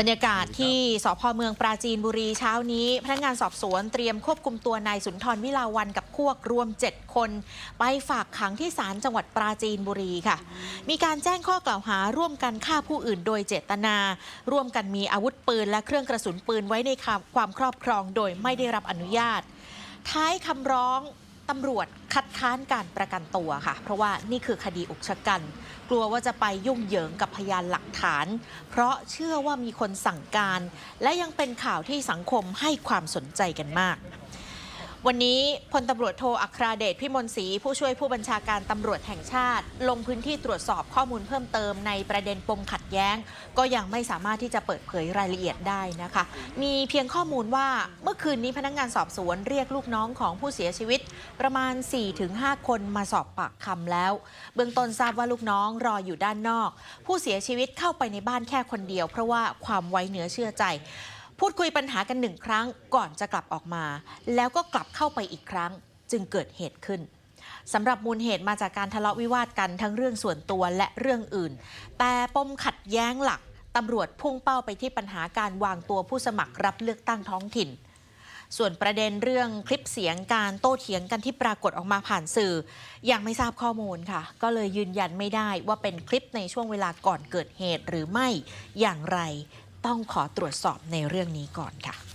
บรรยากาศที่สพเมืองปราจีนบุรีเช้านี้ พนักงานสอบสวนเตรียมควบคุมตัวนายสุนทรวิลาวันกับพวกรวม 7 คน ไปฝากขังที่ศาลจังหวัดปราจีนบุรีค่ะ มีการแจ้งข้อกล่าวหาร่วมกันฆ่าผู้อื่นโดยเจตนา ร่วมกันมีอาวุธปืนและเครื่องกระสุนปืนไว้ในความครอบครองโดยไม่ได้รับอนุญาต ท้ายคำร้อง ตำรวจคัดค้านการประกันตัวค่ะ เพราะว่านี่คือคดีอุกชะกัน กลัวว่าจะไปยุ่งเหยิงกับพยานหลักฐาน เพราะเชื่อว่ามีคนสั่งการ และยังเป็นข่าวที่สังคมให้ความสนใจกันมาก วันนี้พลตำรวจโทอัคราเดชพิมลศรีผู้ช่วยผู้บัญชาการตำรวจแห่งชาติ ลงพื้นที่ตรวจสอบข้อมูลเพิ่มเติมในประเด็นปมขัดแย้ง ก็ยังไม่สามารถที่จะเปิดเผยรายละเอียดได้นะคะ มีเพียงข้อมูลว่าเมื่อคืนนี้พนักงานสอบสวนเรียกลูกน้องของผู้เสียชีวิต ประมาณ 4-5 คนมาสอบปากคำแล้ว เบื้องต้นทราบว่าลูกน้องรออยู่ด้านนอก ผู้เสียชีวิตเข้าไปในบ้านแค่คนเดียว เพราะว่าความไว้เนื้อเชื่อใจ พูดคุยปัญหากันหนึ่งครั้งก่อนจะกลับออกมา แล้วก็กลับเข้าไปอีกครั้ง จึงเกิดเหตุขึ้นสำหรับมูลเหตุมาจากการทะเลาะวิวาทกันทั้งเรื่องส่วนตัวและเรื่องอื่น แต่ปมขัดแย้งหลักตำรวจพุ่งเป้าไปที่ปัญหาการวางตัวผู้สมัครรับเลือกตั้งท้องถิ่น ส่วนประเด็นเรื่องคลิปเสียงการโต้เถียงกันที่ปรากฏออกมาผ่านสื่อ ยังไม่ทราบข้อมูลค่ะ ก็เลยยืนยันไม่ได้ว่าเป็นคลิปในช่วงเวลาก่อนเกิดเหตุหรือไม่อย่างไร ต้องขอตรวจสอบในเรื่องนี้ก่อนค่ะ